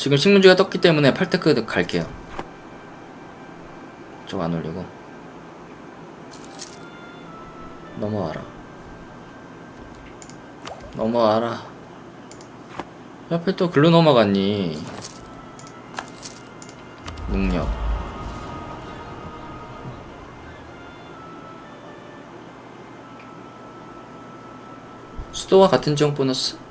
지금 식문지가 떴기 때문에 팔테크 갈게요. 저거 안 올리고. 넘어와라. 넘어와라. 옆에 또 글로 넘어갔니? 능력. 수도와 같은 지역 보너스?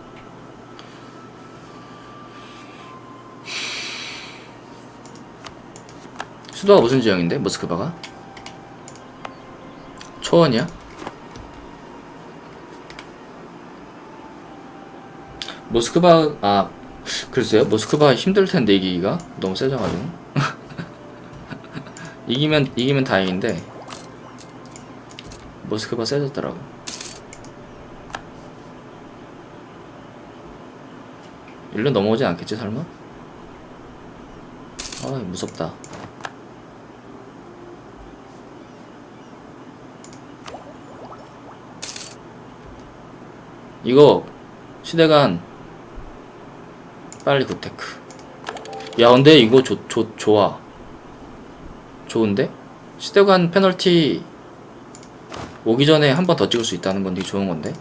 수도가 무슨 지형인데? 모스크바가? 초원이야? 모스크바 아 글쎄요 모스크바 힘들 텐데 이기기가 너무 세져가지고 이기면 이기면 다행인데 모스크바 세졌더라고 일로 넘어오지 않겠지 설마? 아 무섭다 이거 시대간 빨리 구테크. 야 근데 이거 좋, 좋, 좋아. 좋은데? 시대간 페널티 오기 전에 한 번 더 찍을 수 있다는 건 되게 좋은 건데?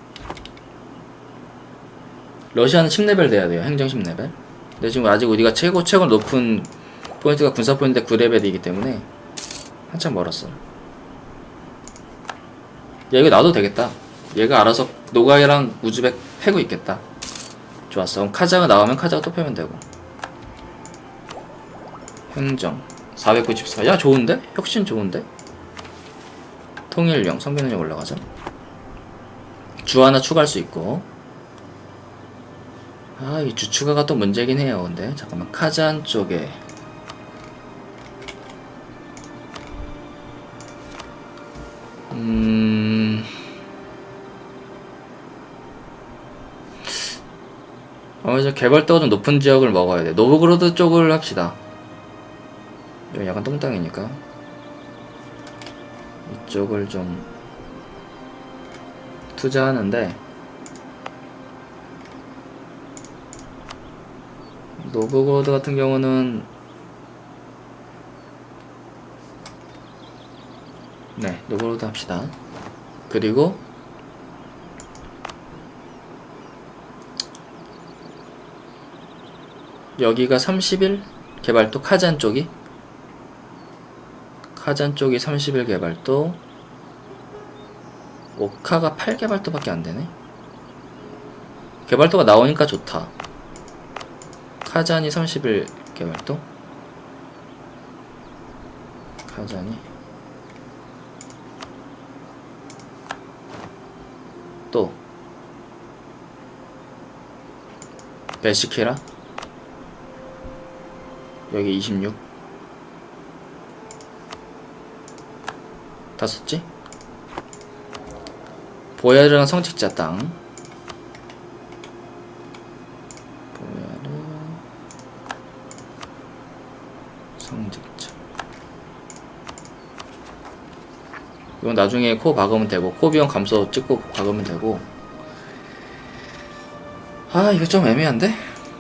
러시아는 10레벨 돼야 돼요 행정 10레벨. 근데 지금 아직 우리가 최고 최고 높은 포인트가 군사 포인트 9레벨이기 때문에 한참 멀었어 야 이거 놔도 되겠다 얘가 알아서 노가이랑 우즈벡 패고 있겠다. 좋았어. 그럼 카자가 나오면 카자가 또 패면 되고. 행정. 494야 좋은데? 혁신 좋은데? 통일령 성빈능력 올라가죠 주 하나 추가할 수 있고. 아 이 주 추가가 또 문제긴 해요 근데. 잠깐만. 카잔 쪽에 아무래도 개발도가 좀 높은 지역을 먹어야 돼. 노브그로드 쪽을 합시다. 약간 똥땅이니까. 이쪽을 좀 투자하는데 노브그로드 같은 경우는 네, 노브그로드 합시다. 그리고 여기가 30일 개발도 카잔 쪽이? 카잔 쪽이 30일 개발도 오카가 8 개발도밖에 안 되네. 개발도가 나오니까 좋다. 카잔이 30일 개발도? 카잔이? 또? 베시키라 여기 26. 다 썼지? 보야르랑 성직자 땅. 보야르 성직자. 이건 나중에 코 박으면 되고 코 비용 감소 찍고 박으면 되고. 아 이거 좀 애매한데?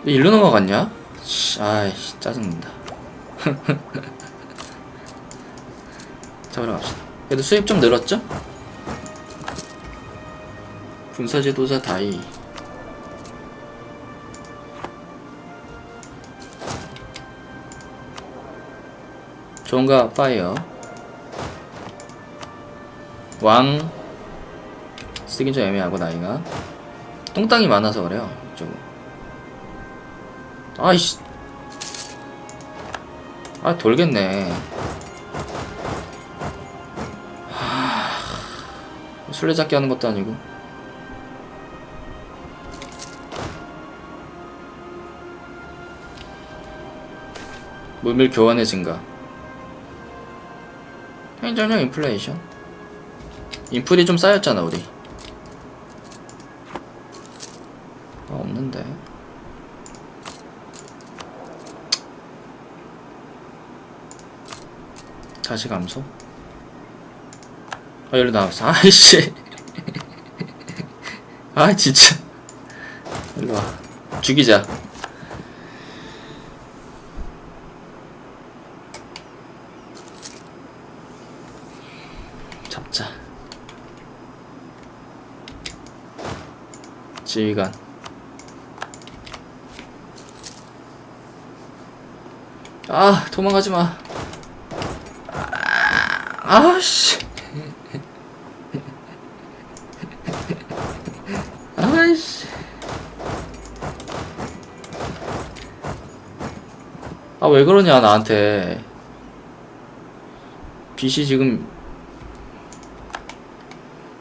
왜 일로 넘어갔냐? 씨, 아이씨 짜증난다. 잡으러 갑시다. 그래도 수입 좀 늘었죠? 군사지도자 다이. 좋은가 파이어. 왕. 쓰긴 좀 애매하고 나이가. 똥땅이 많아서 그래요 이쪽은 아이씨. 아 돌겠네. 하... 술래잡기 하는 것도 아니고. 물밀 교환의 증가. 행정력 인플레이션? 인플이 좀 쌓였잖아 우리 다시 감소? 아 열로 나왔어 아이씨. 아 진짜. 일로와. 죽이자. 잡자. 지휘관. 아 도망가지마. 아, 아씨. 아이씨. 아, 왜 그러냐, 나한테. 빛이 지금.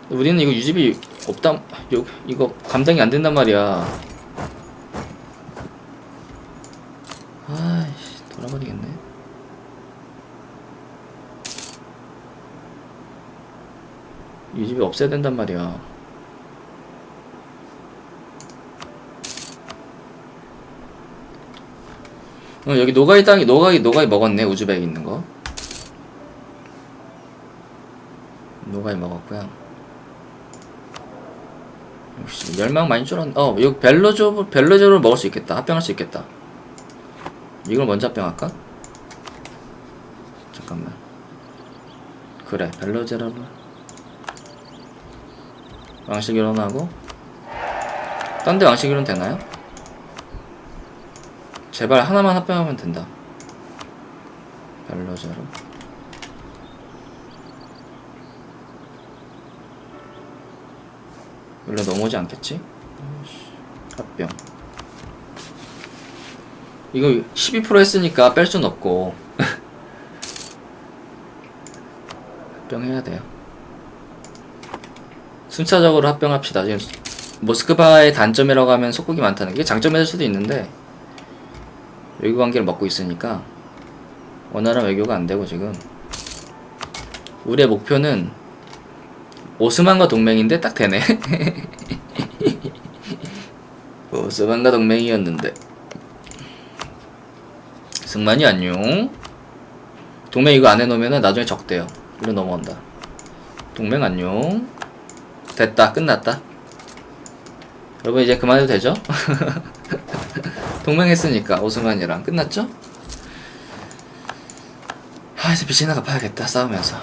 우리는 이거 유지비 없다, 요, 이거 감당이 안 된단 말이야. 아이씨, 돌아버리겠네. 유지비 없애야 된단 말이야. 어, 여기 노가이 땅이 노가이 노가이 먹었네 우즈벡 있는 거. 노가이 먹었고요. 역시 열망 많이 줄었. 어 여기 벨로조 벨로조를 먹을 수 있겠다. 합병할 수 있겠다. 이걸 먼저 합병할까? 잠깐만. 그래 벨로제라로 왕식 일어나고 딴 데 왕식 일어는 되나요? 제발 하나만 합병하면 된다. 벨로제로. 원래 넘어오지 않겠지? 합병. 이거 12% 했으니까 뺄 순 없고 합병해야 돼요. 순차적으로 합병합시다. 지금 모스크바의 단점이라고 하면 속국이 많다는 게 장점일 수도 있는데 외교 관계를 먹고 있으니까 원활한 외교가 안 되고 지금 우리의 목표는 오스만과 동맹인데 딱 되네. 오스만과 동맹이었는데 승만이 안녕. 동맹 이거 안 해놓으면 나중에 적대요. 일로 넘어온다. 동맹 안녕. 됐다. 끝났다. 여러분 이제 그만해도 되죠? 동맹했으니까 오스만이랑 끝났죠? 아 이제 빚이나 갚아야겠다 싸우면서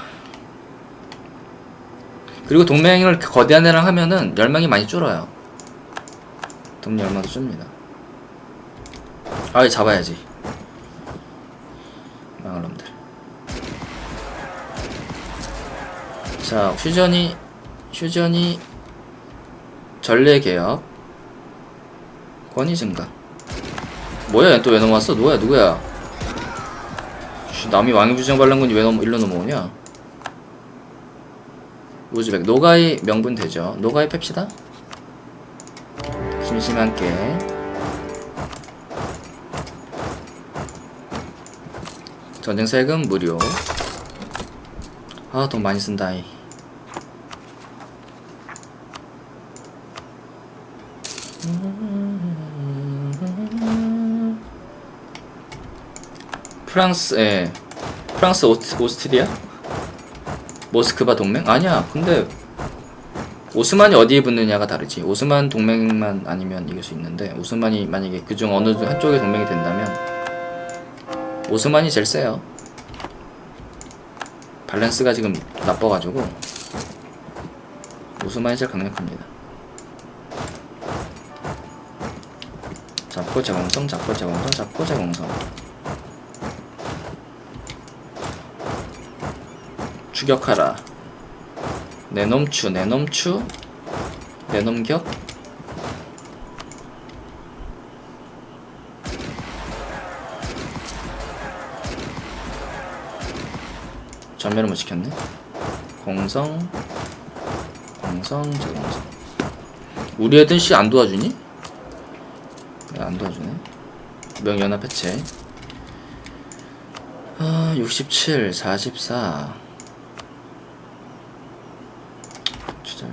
그리고 동맹을 거대한 애랑 하면은 열망이 많이 줄어요 돈 열망도 줍니다 아 잡아야지 망할 놈들 자 휴전이 휴전이 전례 개혁. 권위 증가. 뭐야 또 왜 넘어왔어? 누구야 누구야? 씨, 남이 왕위 부정 반란군이 왜 넘어 일로 넘어오냐? 우즈벡 노가이 명분 되죠. 노가이 팹시다. 심심한 게 전쟁 세금 무료. 아 돈 많이 쓴다이 프랑스, 예. 프랑스 오스, 오스트리아? 모스크바 동맹? 아니야. 근데 오스만이 어디에 붙느냐가 다르지. 오스만 동맹만 아니면 이길 수 있는데 오스만이 만약에 그중 어느 중 한쪽에 동맹이 된다면 오스만이 제일 세요. 밸런스가 지금 나빠가지고 오스만이 제일 강력합니다. 잡고 재공성, 잡고 재공성, 잡고 재공성. 추격하라. 내놈추, 내놈추, 내놈격. 전멸을 못 시켰네. 공성, 공성, 제공성. 우리 애들 씨안 도와주니? 왜안 도와주네. 명연합 해체. 아, 67, 44. 주절.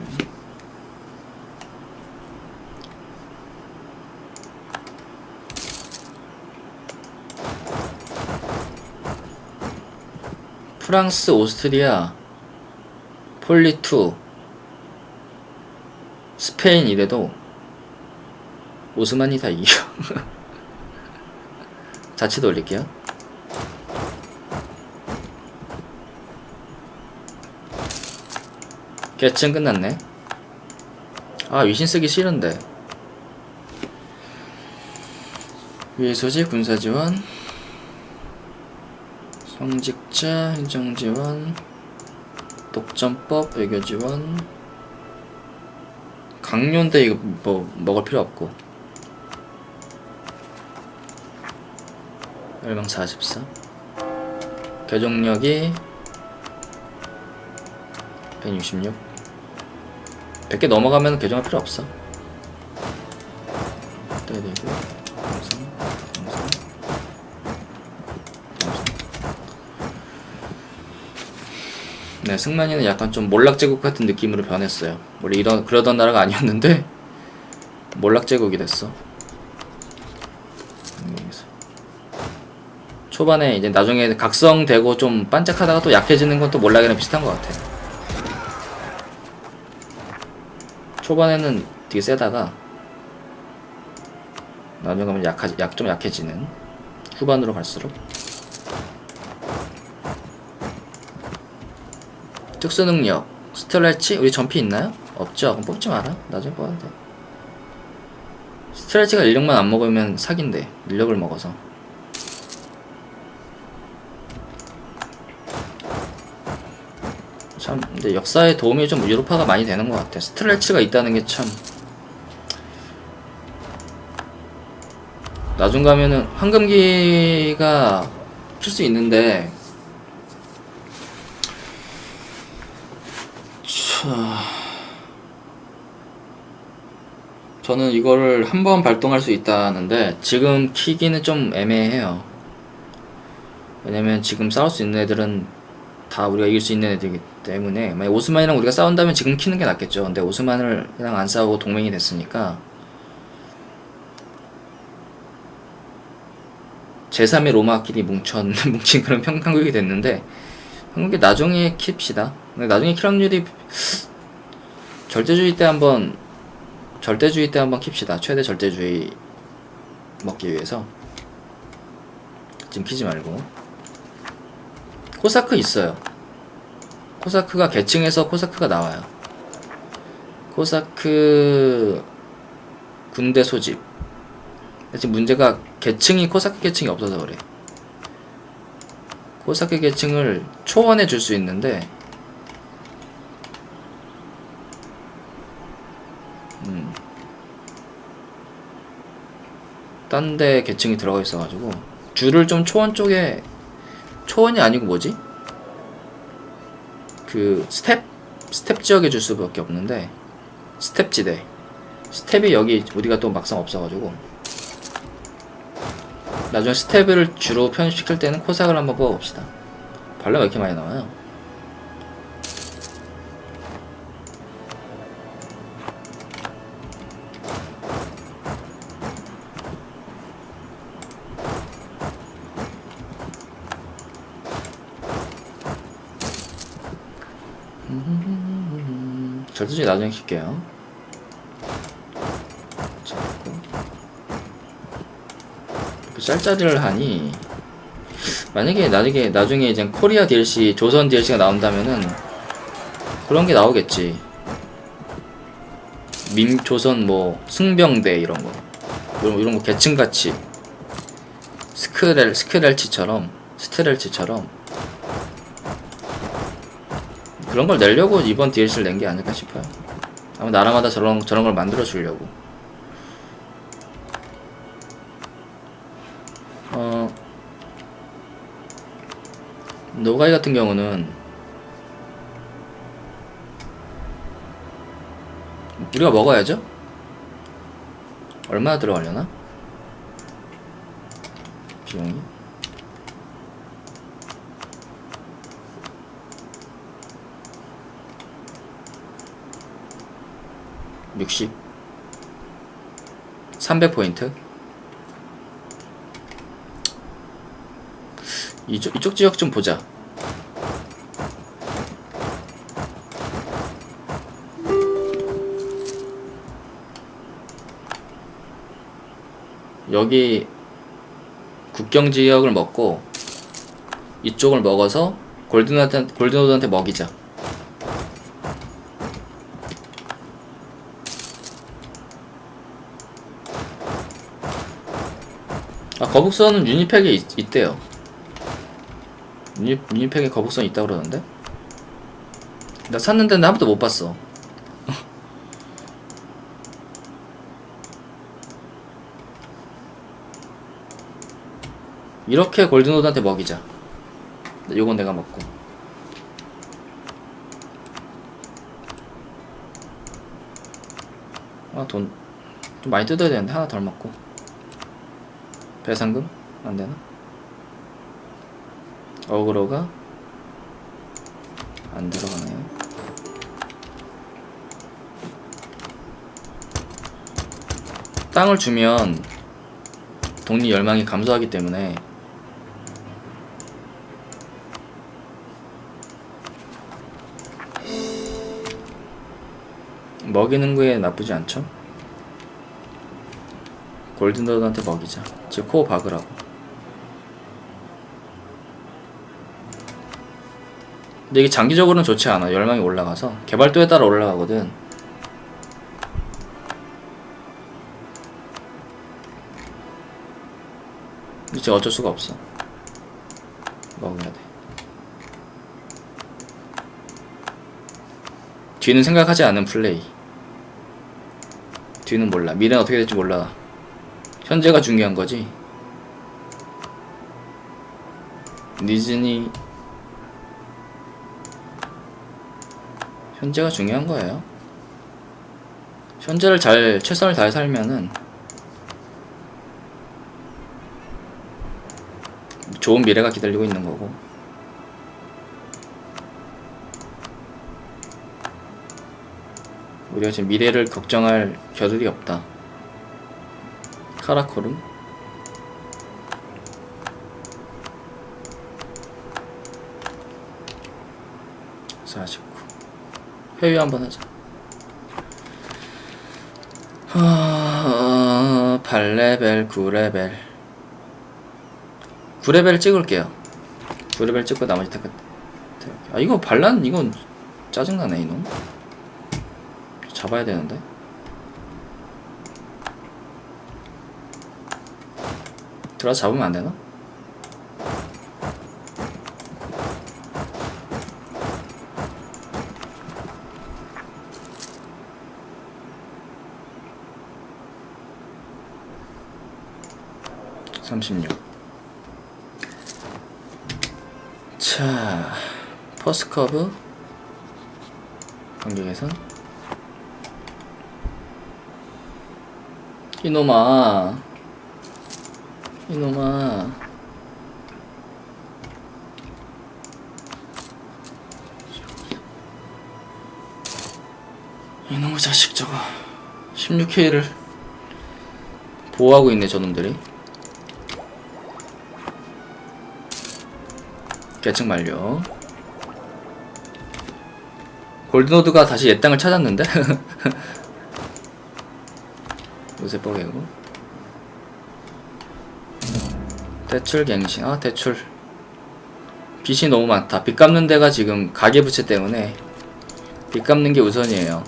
프랑스, 오스트리아, 폴리투, 스페인 이래도 오스만이 다 이겨. 자치도 올릴게요. 개층 끝났네. 아 위신 쓰기 싫은데. 위의 소지 군사 지원. 성직자 행정 지원. 독점법 외교 지원. 강요인데 이거 뭐 먹을 필요 없고. 열망 44. 개종력이 166 100개 넘어가면 개정할 필요 없어 떼야 되고 영상 영상 영상 네 승만이는 약간 좀 몰락제국 같은 느낌으로 변했어요 원래 이런 그러던 나라가 아니었는데 몰락제국이 됐어 여기서. 초반에 이제 나중에 각성되고 좀 반짝하다가 또 약해지는 건 또 몰락이랑 비슷한 것 같아. 초반에는 되게 세다가 나중에 가면 약하, 약, 좀 약해지는 후반으로 갈수록 특수 능력 스트레치 우리 전피 있나요? 없죠. 그럼 뽑지 마라. 나중에 뽑아도 돼. 스트레치가 인력만 안 먹으면 사기인데 인력을 먹어서 참 근데 역사에 도움이 좀 유로파가 많이 되는 것 같아. 스트레치가 있다는 게 참. 나중 가면은 황금기가 필수 있는데. 차... 저는 이거를 한 번 발동할 수 있다는데 지금 키기는 좀 애매해요. 왜냐면 지금 싸울 수 있는 애들은 다 우리가 이길 수 있는 애들이기 때문에 만약 오스만이랑 우리가 싸운다면 지금 키는 게 낫겠죠. 근데 오스만을 그냥 안 싸우고 동맹이 됐으니까 제3의 로마끼리 뭉천 뭉친 그런 평강국이 됐는데 한국이 나중에 킵시다. 나중에 킬 확률이 절대주의 때 한번 절대주의 때 한번 킵시다. 최대 절대주의 먹기 위해서 지금 키지 말고 코사크 있어요. 코사크가 계층에서 코사크가 나와요. 코사크 군대 소집. 지금 문제가 계층이 코사크 계층이 없어서 그래. 코사크 계층을 초원에 줄수 있는데, 음, 딴 데 계층이 들어가 있어가지고 줄을 좀 초원 쪽에 초원이 아니고 뭐지? 그 스텝? 스텝 지역에 줄 수밖에 없는데 스텝 지대. 스텝이 여기 우리가 또 막상 없어가지고 나중에 스텝을 주로 편입시킬 때는 코삭을 한번 뽑아봅시다 발레가 왜 이렇게 많이 나와요? 절대주의 나중에 킬게요. 잡고. 그 짤짤이를 하니 만약에 나중에 나중에 이제 코리아 DLC, 조선 DLC가 나온다면은 그런 게 나오겠지. 민 조선 뭐 승병대 이런 거 이런 이런 거 계층 같이 스크렐 스크렐치처럼 스트렐치처럼 그런 걸 내려고 이번 DLC를 낸 게 아닐까 싶어요. 아마 나라마다 저런 저런 걸 만들어 주려고. 어 노가이 같은 경우는 우리가 먹어야죠. 얼마나 들어가려나? 비용이? 60 300포인트 이쪽, 이쪽 지역 좀 보자 여기 국경 지역을 먹고 이쪽을 먹어서 골든노드한테, 골든노드한테 먹이자. 아 거북선은 유니팩에 있, 대요. 유니, 유니팩에 거북선 있다 그러던데? 나 샀는데 나 한 번도 못 봤어. 이렇게 골든호드한테 먹이자. 요건 내가 먹고. 아, 돈, 좀 많이 뜯어야 되는데, 하나 덜 먹고. 배상금? 안 되나? 어그로가 안 들어가네요. 땅을 주면 독립 열망이 감소하기 때문에 먹이는 거에 나쁘지 않죠? 골든더드한테 먹이자. 즉 코어 박으라고. 근데 이게 장기적으로는 좋지 않아. 열망이 올라가서 개발도에 따라 올라가거든. 이제 어쩔 수가 없어. 먹어야 돼. 뒤는 생각하지 않은 플레이. 뒤는 몰라. 미래는 어떻게 될지 몰라. 현재가 중요한 거지. 니즈니 현재가 중요한 거예요. 현재를 잘 최선을 다해 살면은 좋은 미래가 기다리고 있는 거고. 우리가 지금 미래를 걱정할 겨를이 없다. 카라코름 49 회의 한번 하자. 하... 8레벨 9레벨. 9레벨 찍을게요. 9레벨 찍고 나머지 다 끝. 아 이거 반란 이건 짜증나네 이놈 잡아야 되는데 들어가 잡으면 안 되나? 삼십육. 자, 퍼스 커브 간격에선 이놈아. 이놈아. 이놈의 자식 저거. 16K를 보호하고 있네 저놈들이. 계측 만료. 골드노드가 다시 옛 땅을 찾았는데 요새 뻐개고. 대출 갱신 아 대출. 빚이 너무 많다. 빚 갚는 데가 지금 가계부채 때문에 빚 갚는 게 우선이에요.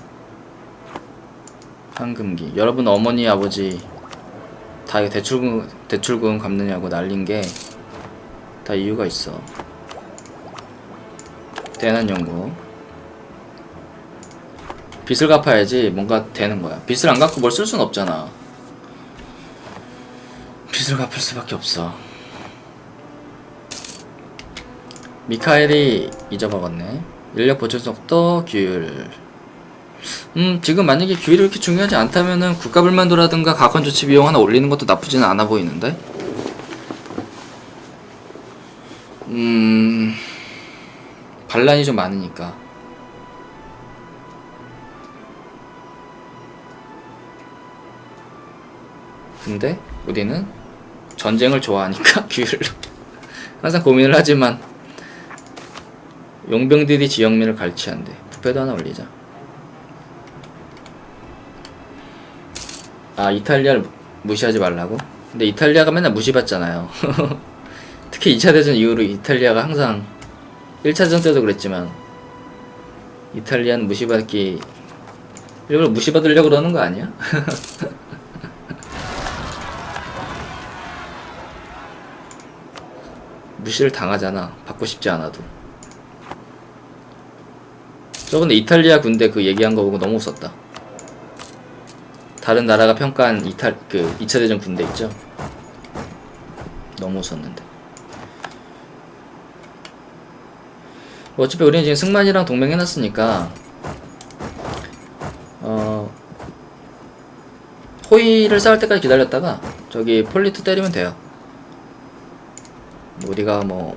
황금기. 여러분 어머니 아버지 다 대출금 대출금 갚느냐고 날린 게 다 이유가 있어. 대난 연구 빚을 갚아야지 뭔가 되는 거야 빚을 안 갚고 뭘쓸 수는 없잖아 빚을 갚을 수밖에 없어 미카엘이 잊어먹었네. 인력 보충 속도, 규율. 음, 지금 만약에 규율이 그렇게 중요하지 않다면은 국가 불만도라든가 가관 조치 비용 하나 올리는 것도 나쁘지는 않아 보이는데? 음, 반란이 좀 많으니까. 근데 우리는 전쟁을 좋아하니까 규율로 항상 고민을 하지만 용병들이 지역민을 갈취한대. 부패도 하나 올리자. 아 이탈리아를 무시하지 말라고? 근데 이탈리아가 맨날 무시받잖아요. 특히 2차 대전 이후로 이탈리아가 항상 1차 대전 때도 그랬지만 이탈리아는 무시받기 일부러 무시받으려고 그러는 거 아니야? 무시를 당하잖아. 받고 싶지 않아도. 저번에 이탈리아 군대 그 얘기한 거 보고 너무 웃었다. 다른 나라가 평가한 이탈 그 2차 대전 군대 있죠? 너무 웃었는데. 뭐 어차피 우리는 지금 승만이랑 동맹해놨으니까 어 호의를 쌓을 때까지 기다렸다가 저기 폴리트 때리면 돼요. 뭐 우리가 뭐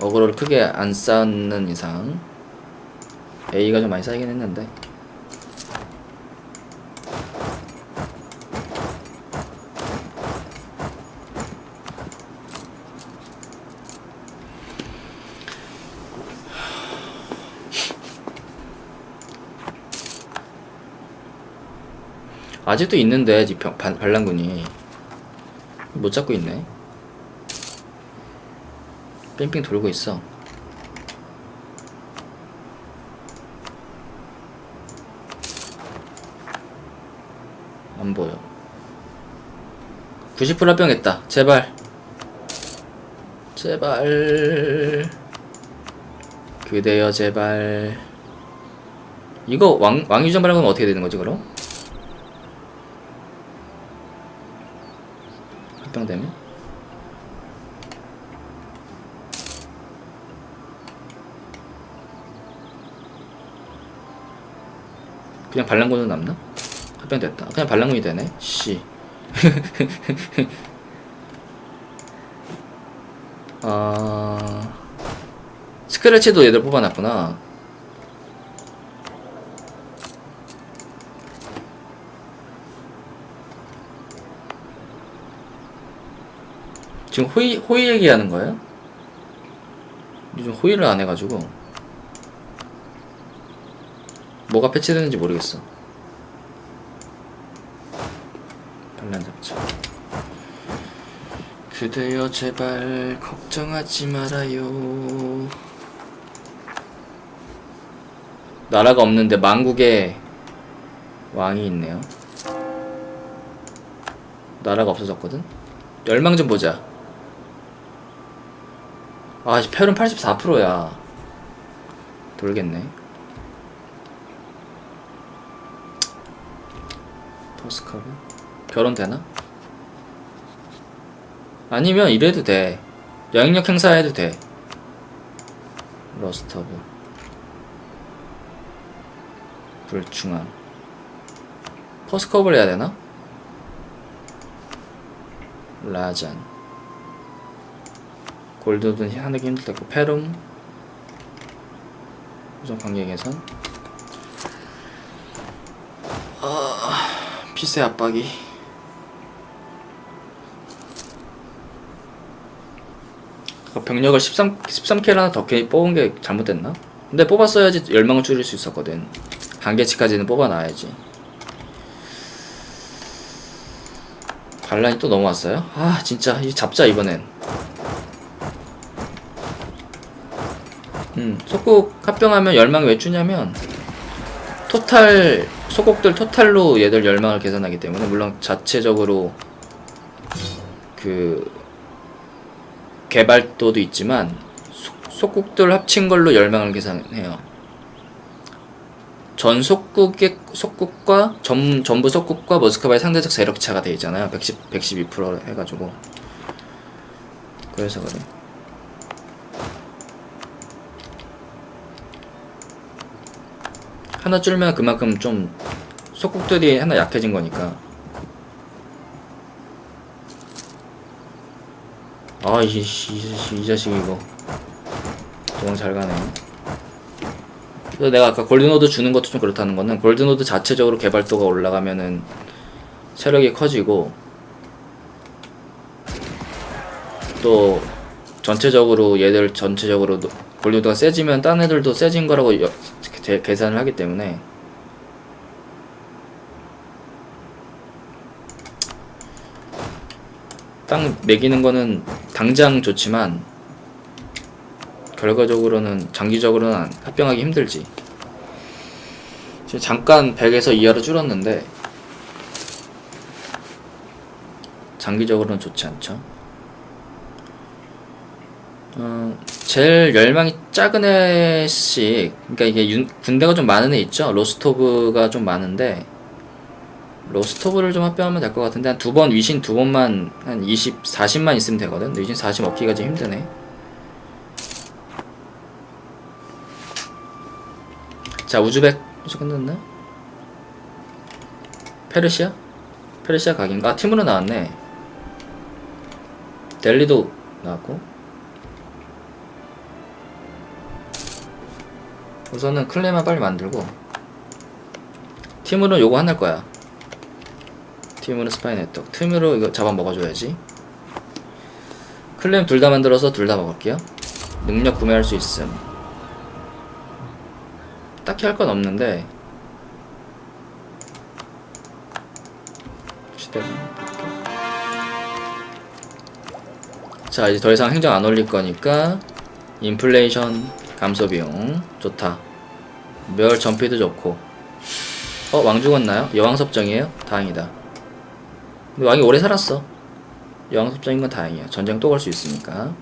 어그로를 크게 안 쌓는 이상 A가 좀 많이 쌓이긴 했는데. 아직도 있는데 반- 반란군이. 못 잡고 있네 뺑뺑 돌고 있어. 안 보여. 90% 합병했다. 제발. 제발. 그대여 제발. 이거 왕, 왕유전 발언은 어떻게 되는 거지 그럼? 합병되면? 그냥 반란군으로 남나? 합병됐다. 그냥 반란군이 되네. 씨. 아 스크래치도 얘들 뽑아놨구나. 지금 호의 호의 얘기하는 거예요? 요즘 호의를 안 해가지고 뭐가 패치되는지 모르겠어. 반란 잡자. 그대여 제발 걱정하지 말아요. 나라가 없는데 만국에 왕이 있네요. 나라가 없어졌거든. 열망 좀 보자. 아, 펠은 84%야. 돌겠네. 포스커브 결혼 되나? 아니면 이래도 돼. 영향력 행사해도 돼. 러스터브 불충함 포스커브를 해야 되나? 라잔 골드든 하늘기 힘들었고 페룸 우선 관계 개선 아 피세 압박이. 아까 병력을 13, 13K를 하나 더 뽑은 게 잘못됐나? 근데 뽑았어야지 열망을 줄일 수 있었거든. 한계치까지는 뽑아놔야지. 반란이 또 넘어왔어요? 아 진짜. 이 잡자 이번엔. 음 속국 합병하면 열망이 왜 주냐면 토탈 소국들 토탈로 얘들 열망을 계산하기 때문에 물론 자체적으로 그 개발도도 있지만 속- 속국들 합친 걸로 열망을 계산해요. 전 속국의 속국과 전, 전부 속국과 모스크바의 상대적 세력 차가 돼 있잖아요. 110, 112% 해가지고 그래서 그래. 하나 줄면 그만큼 좀 속국들이 하나 약해진 거니까. 아, 이, 이, 이, 이 자식 이거. 도망 잘 가네. 그래서 내가 아까 골드노드 주는 것도 좀 그렇다는 거는 골드노드 자체적으로 개발도가 올라가면은 체력이 커지고 또 전체적으로 얘들 전체적으로 노- 골드노드가 세지면 딴 애들도 세진 거라고 여- 제- 계산을 하기 때문에 땅 매기는 거는 당장 좋지만 결과적으로는 장기적으로는 안- 합병하기 힘들지. 지금 잠깐 100에서 2하로 줄었는데 장기적으로는 좋지 않죠. 어, 제일 열망이 작은 애씩 그러니까 이게 윤- 군대가 좀 많은 애 있죠 로스토브가 좀 많은데 로스토브를 좀 합병하면 될 것 같은데 한 두 번 위신 두 번만 한 20, 40만 있으면 되거든 위신 40 얻기가 좀 힘드네 자 우즈벡 이제 끝났나? 페르시아? 페르시아 각인가? 아 팀으로 나왔네 델리도 나왔고 우선은 클레만 빨리 만들고 팀으로 요거 하나일 거야. 팀으로 스파이 네트워크. 팀으로 이거 잡아 먹어줘야지. 클램 둘 다 만들어서 둘 다 먹을게요. 능력 구매할 수 있음. 딱히 할 건 없는데 자 이제 더 이상 행정 안 올릴 거니까 인플레이션 감소 비용. 좋다. 멸 전피도 좋고. 어 왕 죽었나요? 여왕섭정이에요? 다행이다. 근데 왕이 오래 살았어. 여왕섭정인 건 다행이야. 전쟁 또갈수 있으니까.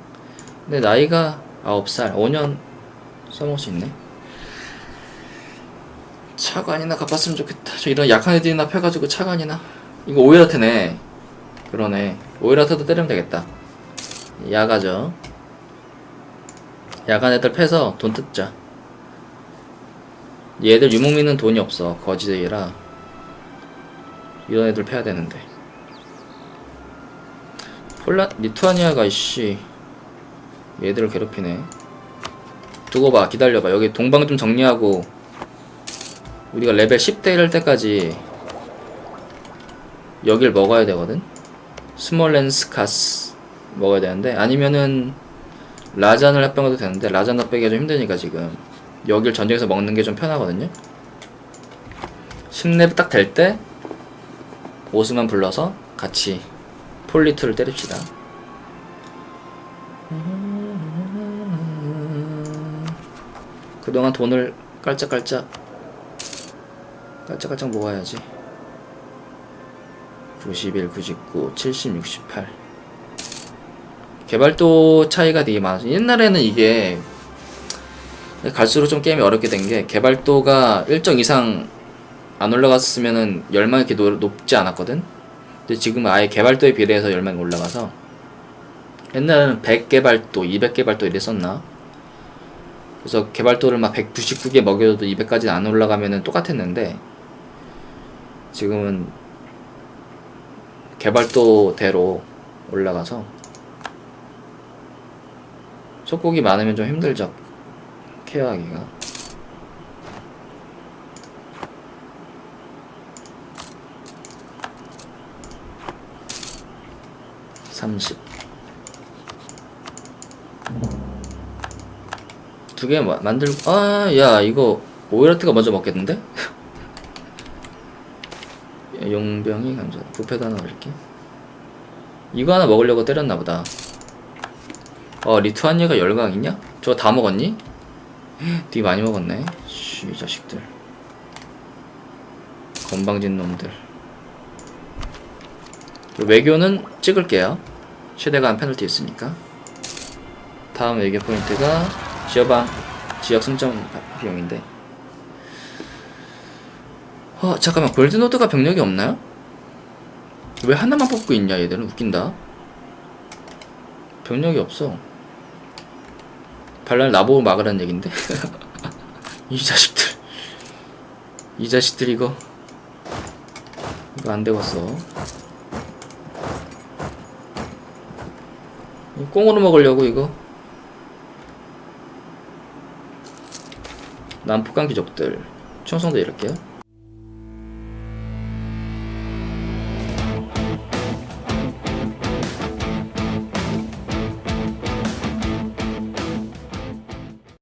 근데 나이가 9살 5년 써먹을 수 있네. 차관이나 갚았으면 좋겠다. 저 이런 약한 애들이나 패가지고 차관이나. 이거 오이라트네. 그러네. 오이라트도 때리면 되겠다. 야가죠 야간 애들 패서 돈 뜯자. 얘들 유목민은 돈이 없어. 거지들이라. 이런 애들 패야 되는데. 폴라, 리투아니아가, 이씨. 얘들을 괴롭히네. 두고 봐. 기다려봐. 여기 동방 좀 정리하고. 우리가 레벨 10대 이럴 때까지 여길 먹어야 되거든? 스몰렌스 카스 먹어야 되는데 아니면은 라잔을 합병해도 되는데 라잔 합병이 좀 힘드니까 지금 여길 전쟁에서 먹는 게 좀 편하거든요. 10렙 딱 될 때 오스만 불러서 같이 폴리트를 때립시다. 그동안 돈을 깔짝깔짝 깔짝깔짝 모아야지. 91, 99, 70, 68 개발도 차이가 되게 많아서 옛날에는 이게 갈수록 좀 게임이 어렵게 된 게 개발도가 일정 이상 안 올라갔으면은 열망이 이렇게 노- 높지 않았거든. 근데 지금은 아예 개발도에 비례해서 열망이 올라가서 옛날에는 100개발도, 200개발도 이랬었나? 그래서 개발도를 막 199개 먹여도 200까지 안 올라가면은 똑같았는데 지금은 개발도대로 올라가서 속국이 많으면 좀 힘들죠. 케어하기가. 삼십. 두 개 만들고, 아, 야, 이거, 오이라트가 먼저 먹겠는데? 야, 용병이 감자. 부패도 하나 올릴게. 이거 하나 먹으려고 때렸나 보다. 어 리투아니아가 열강이냐? 저거 다 먹었니? 되게 많이 먹었네. 씨, 이 자식들. 건방진 놈들. 외교는 찍을게요. 최대가 한 페널티 있으니까. 다음 외교 포인트가 지어방 지역 승점 비용인데. 어 잠깐만. 골드노드가 병력이 없나요? 왜 하나만 뽑고 있냐 얘들은? 웃긴다. 병력이 없어 발랄 나보고 막으라는 얘긴데? 이 자식들. 이 자식들 이거. 이거 안 되겠어. 꽁으로 먹으려고 이거? 남북한 귀족들. 충성도 이럴게요